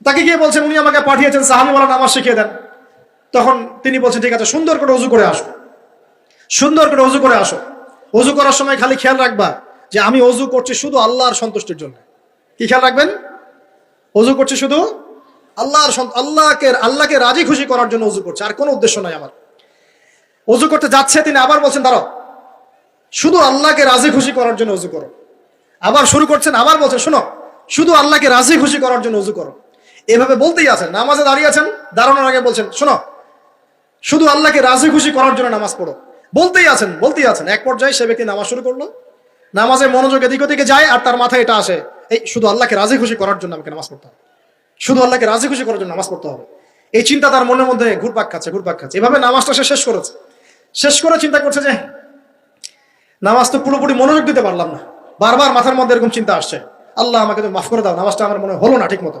তাকে গিয়ে বলছেন, উনি আমাকে পাঠিয়েছেন সাহাবিওয়ালা নামাজ শিখিয়ে দেন। তখন তিনি বলছেন, ঠিক আছে, সুন্দর করে অজু করে আসো। সুন্দর করে অজু করে আসো। অজু করার সময় খালি খেয়াল রাখবা যে আমি অজু করছি শুধু আল্লাহর সন্তুষ্টির জন্য। কি খেয়াল রাখবেন? অজু করছি শুধু আল্লাহর আল্লাহকে আল্লাহকে রাজি খুশি করার জন্য অজু করছে, আর কোনো উদ্দেশ্য নাই আমার। অজু করতে যাচ্ছে, তিনি আবার বলছেন, দাঁড়াও, শুধু আল্লাহকে রাজি খুশি করার জন্য অজু করো। আবার শুরু করছেন, আবার বলছেন, শোনো, শুধু আল্লাহকে রাজি খুশি করার জন্য অজু করো। এভাবে বলতেই আছেন, নামাজে দাঁড়িয়ে আছেন, দাঁড়ানোর আগে বলছেন, শোনো, শুধু আল্লাহকে রাজি খুশি করার জন্য নামাজ পড়ো। বলতেই আছেন বলতেই আছেন, এক পর্যায়ে সে ব্যক্তি নামাজ শুরু করল, নামাজে মনোযোগ এদিক ওদিকে যায় আর তার মাথায় এটা আসে, এই শুধু আল্লাহকে রাজি খুশি করার জন্য আমাকে নামাজ পড়তে হবে। শুধু আল্লাহকে রাজি খুশি করার জন্য নামাজ পড়তে হবে। এই চিন্তা তার মনের মধ্যে ঘুরপাক খাচ্ছে ঘুরপাক খাচ্ছে। এভাবে নামাজটা সে শেষ করেছে। শেষ করে চিন্তা করছে যে, নামাজ তো পুরোপুরি মনোযোগ দিতে পারলাম না। বারবার মাথার মধ্যে এরকম চিন্তা আসছে, আল্লাহ আমাকে তো মাফ করে দাও, নামাজটা আমার মনে হলো না ঠিক মতো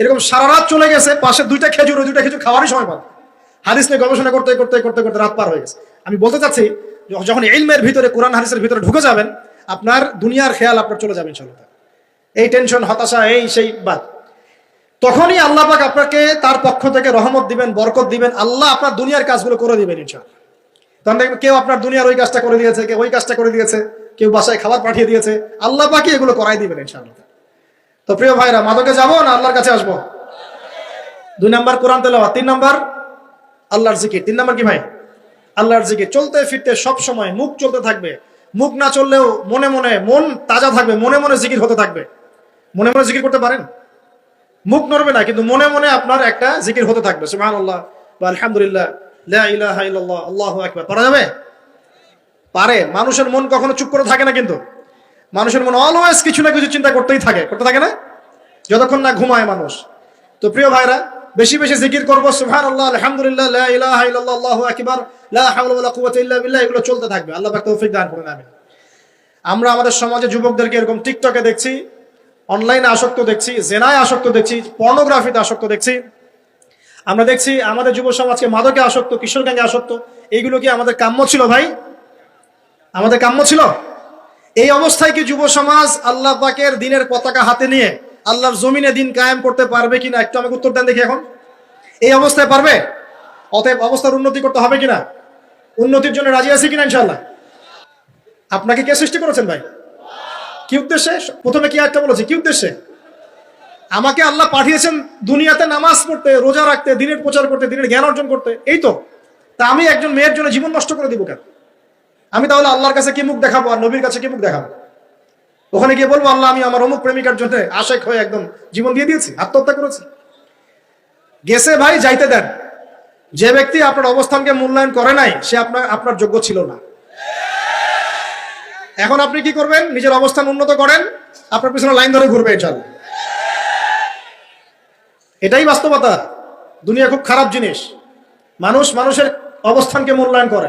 এরকম সারা রাত চলে গেছে, পাশে দুইটা খেজুর, ওই দুইটা খেজুর খাওয়ারই সময় পান হাদিস নিয়ে গবেষণা করতে করতে করতে করতে রাত পার হয়ে গেছে। আমি বলতে চাচ্ছি যখন ইলমের ভিতরে, কোরআন হাদিসের ভিতরে ঢুকে যাবেন, আপনার দুনিয়ার খেয়াল আপনার চলে যাবেন ইনশাআল্লাহ। এই টেনশন, হতাশা, এই সেই বাদ। তখনই আল্লাহ পাক আপনাকে তার পক্ষ থেকে রহমত দিবেন, বরকত দিবেন, আল্লাহ আপনার দুনিয়ার কাজগুলো করে দিবেন ইনশাআল্লাহ। তখন দেখবেন কেউ আপনার দুনিয়ার ওই কাজটা করে দিয়েছে, কেউ ওই কাজটা করে দিয়েছে, কেউ বাসায় খাবার পাঠিয়ে দিয়েছে, আল্লাহ পাকি এগুলো করাই দিবেন ইনশাআল্লাহ। তো প্রিয় ভাইরা, মাদকে যাব না আল্লাহর কাছে আসব? দুই নাম্বার কোরআন তেলাওয়াত, তিন নাম্বার আল্লাহর জিকির। তিন নাম্বার কি ভাই? আল্লাহর জিকির। চলতে ফিরতে সব সময় মুখ চলতে থাকবে। মুখ না চললেও মনে মনে মন তাজা থাকবে, মনে মনে জিকির হতে থাকবে। মনে মনে জিকির করতে পারেন? মুখ নড়বে না, কিন্তু মনে মনে আপনার একটা জিকির হতে থাকবে। সুবহানাল্লাহ বা আলহামদুলিল্লাহ আল্লাহু আকবার। পারা যাবে? পারে। মানুষের মন কখনো চুপ করে থাকে না কিন্তু। মানুষের মনে অলওয়েজ কিছু না কিছু চিন্তা করতেই থাকে, করতে থাকে না? যতক্ষণ না ঘুমায় মানুষ। তো প্রিয় ভাইরা, বেশি বেশি জিকির করব আলহামদুলিল্লাহ ইল্লাল্লাহ, আল্লাহু ইল্লা বিল্লাহ, এগুলো চলতে থাকবে। আল্লাহ তৌফিক দান করে আমিন। আমরা আমাদের সমাজে যুবকদেরকে এরকম টিকটকে দেখছি, অনলাইনে আসক্ত দেখছি, জেনায় আসক্ত দেখছি, পর্নোগ্রাফিতে আসক্ত দেখছি। আমরা দেখছি আমাদের যুব সমাজকে মাদকে আসক্ত, কিশোর গ্যাঙ্গে আসক্ত। এইগুলো কি আমাদের কাম্য ছিল ভাই? আমাদের কাম্য ছিল? এই অবস্থায় কি যুব সমাজ আল্লাহ পাকের দিনের পতাকা হাতে নিয়ে আল্লাহর জমিনে দিন কায়েম করতে পারবে কিনা একটু আমাকে উত্তর দেন দেখি এখন। এই অবস্থায় পারবে? অতএব অবস্থার উন্নতি করতে হবে কিনা? উন্নতির জন্য রাজি আছি কিনা ইনশাল্লাহ আপনাকে কে সৃষ্টি করেছেন ভাই? কি উদ্দেশ্যে? প্রথমে কি একটা বলেছে? কি উদ্দেশ্যে? আমাকে আল্লাহ পাঠিয়েছেন দুনিয়াতে নামাজ পড়তে, রোজা রাখতে, দিনের প্রচার করতে, দিনের জ্ঞান অর্জন করতে। এই তো। তা আমি একজন মেয়ের জন্য জীবন নষ্ট করে দিব কেন? আমি তাহলে আল্লাহর কাছে কি মুখ দেখাবো আর নবীর কাছে কি মুখ দেখাবো? ওখানে গিয়ে বলব, আল্লাহ, আমি আমার অমুক প্রেমিকার জন্য আশেক হয়ে একদম জীবন দিয়ে দিয়েছি, আত্মহত্যা করেছি। গেছে ভাই, যাইতে দেন। যে ব্যক্তি আপনার অবস্থানকে মূল্যায়ন করে নাই, সে আপনার আপনার যোগ্য ছিল না। এখন আপনি কি করবেন? নিজের অবস্থান উন্নত করেন, আপনার পিছনে লাইন ধরে ঘুরবে চল এটাই বাস্তবতা। দুনিয়া খুব খারাপ জিনিস। মানুষ মানুষের অবস্থানকে মূল্যায়ন করে।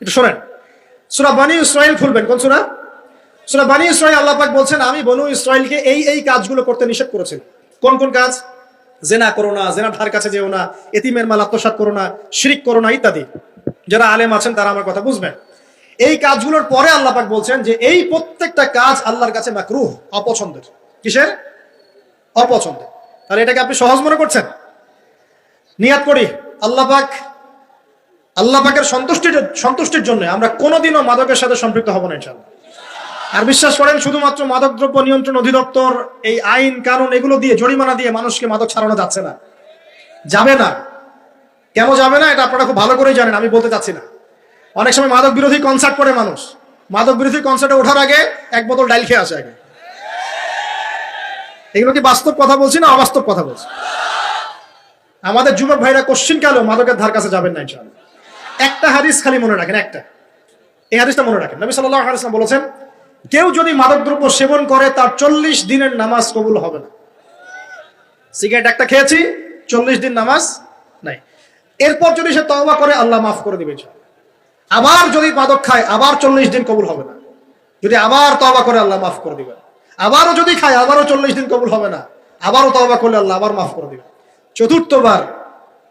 একটু শোনেন। সুরা বানি ইসরায়েল খুলবেন, কোন সুরা? সুরা বানি ইসরায়েল আল্লাহ পাক বলছেন, আমি বনু ইসরায়েলকে এই এই কাজগুলো করতে নিষেধ করেছেন কোন কোন কাজ? জেনা করো না জেনা ধার কাছে যেও না, এতিমের মাল আত্মসাৎ করো না, শিরিক করো না, ইত্যাদি। যারা আলেম আছেন, তারা আমার কথা বুঝবেন। এই কাজগুলোর পরে আল্লাহ পাক বলছেন যে, এই প্রত্যেকটা কাজ আল্লাহর কাছে মাকরুহ, অপছন্দের। কিসের? অপছন্দের। তাহলে এটাকে আপনি সহজ মনে করছেন? নিয়াত করি। আল্লাহ পাক আল্লাহ পাকের সন্তুষ্টির সন্তুষ্টির জন্য আমরা কোনোদিনও মাদকের সাথে সম্পৃক্ত হব না ইনশাল্লাহ আর বিশ্বাস করেন, শুধুমাত্র মাদকদ্রব্য নিয়ন্ত্রণ অধিদপ্তর, এই আইন, কানুন, এগুলো দিয়ে, জরিমানা দিয়ে মানুষকে মাদক ছাড়ানো যাচ্ছে না। যাবে না। কেন যাবে না, এটা আপনারা খুব ভালো করেই জানেন, আমি বলতে চাচ্ছি না। অনেক সময় মাদক বিরোধী কনসার্ট করে মানুষ। মাদক বিরোধী কনসার্টে ওঠার আগে এক বোতল ডাইল খেয়ে আসে আগে। এগুলো কি বাস্তব কথা বলছি না অবাস্তব কথা বলছি? আমাদের যুবক ভাইরা কোশ্চিন কালো মাদকের ধার কাছে যাবেন না, ইনশাআল্লাহ? একটা হাদিস খালি মনে রাখেন, একটা। এই হাদিসটা মনে রাখেন। নবী সাল্লাল্লাহু আলাইহি ওয়াসাল্লাম বলেছেন, কেউ যদি মাদকদ্রব্য সেবন করে, তার চল্লিশ দিনের নামাজ কবুল হবে না। সিগারেট একটা খেয়েছি, চল্লিশ দিন নামাজ নাই। এরপর যদি সে তওবা করে, আল্লাহ মাফ করে দিবে আবার যদি মাদক খায়, আবার চল্লিশ দিন কবুল হবে না। যদি আবার তওবা করে, আল্লাহ মাফ করে দিবেন আবারও যদি খায়, আবারও চল্লিশ দিন কবুল হবে না। আবারও তওবা করলে, আল্লাহ আবার মাফ করে দিবেন চতুর্থবার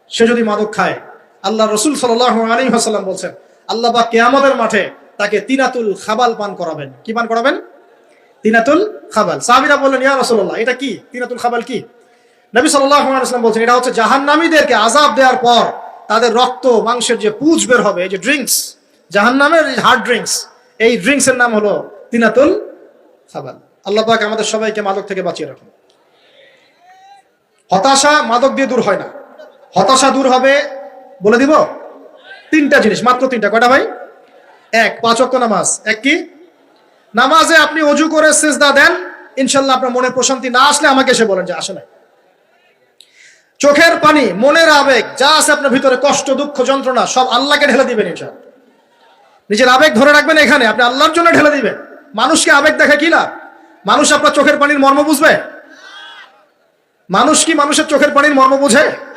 সে যদি মাদক খায় আল্লাহ রসুল সাল্লাহ আলী হাসাল্লাম বলছেন, আল্লাহ বা কেয়ামতের মাঠে তাকে তিনাতুল খাবাল পান করাবেন। কি পান করাবেন? তিনাতুল খাবাল। সাহাবিরা বললেন, ইয়া রসুল্লাহ এটা কি? তিনাতুল খাবাল কি? নবী সাল্লাম বলছেন, এটা হচ্ছে জাহান্নামীদেরকে আজাব দেওয়ার পর তাদের রক্ত, মাংসের যে পুজ বের হবে, এই যে ড্রিঙ্কস জাহান্নামের হার্ড ড্রিঙ্কস এই ড্রিঙ্কস এর নাম হলো তিনাতুল খাবাল। আল্লাহ পাক আমাদের সবাইকে মাদক থেকে বাঁচিয়ে রাখুন। হতাশা মাদক দিয়ে দূর হয় না। হতাশা দূর হবে বলে দিব? তিনটা জিনিস, মাত্র তিনটা। কয়টা ভাই? এক, পাঁচ অক্ট নামাজ। এক কি? নামাজে আপনি অজু করে সেজদা দেন, ইনশাল্লাহ আপনার মনে প্রশান্তি না আসলে আমাকে এসে বলেন যে আসে নাই। চোখের পানি, মনের আবেগ, যা আছে আপনার ভিতরে, কষ্ট, দুঃখ, যন্ত্রণা, সব আল্লাহকে ঢেলে দিবেন ইনশাল্লাহ। নিজের আবেগ ধরে রাখবেন এখানে, আপনি আল্লাহর জন্য ঢেলে দিবেন। মানুষকে আবেগ দেখে কি লাভ? মানুষ আপনার চোখের পানির মর্ম বুঝবে? মানুষ কি মানুষের চোখের পানির মর্ম বোঝে?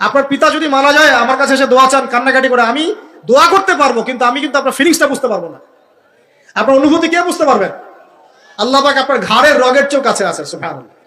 আপনার পিতা যদি মারা যায়, আমার কাছে এসে দোয়া চান, কান্নাকাটি করে, আমি দোয়া করতে পারব, কিন্তু আমি কিন্তু আপনার ফিলিংসটা বুঝতে পারব না। আপনার অনুভূতি কে বুঝতে পারবেন? আল্লাহ পাক আপনার ঘাড়ের রগের চোখ কাছে আছে, সুবহানাল্লাহ।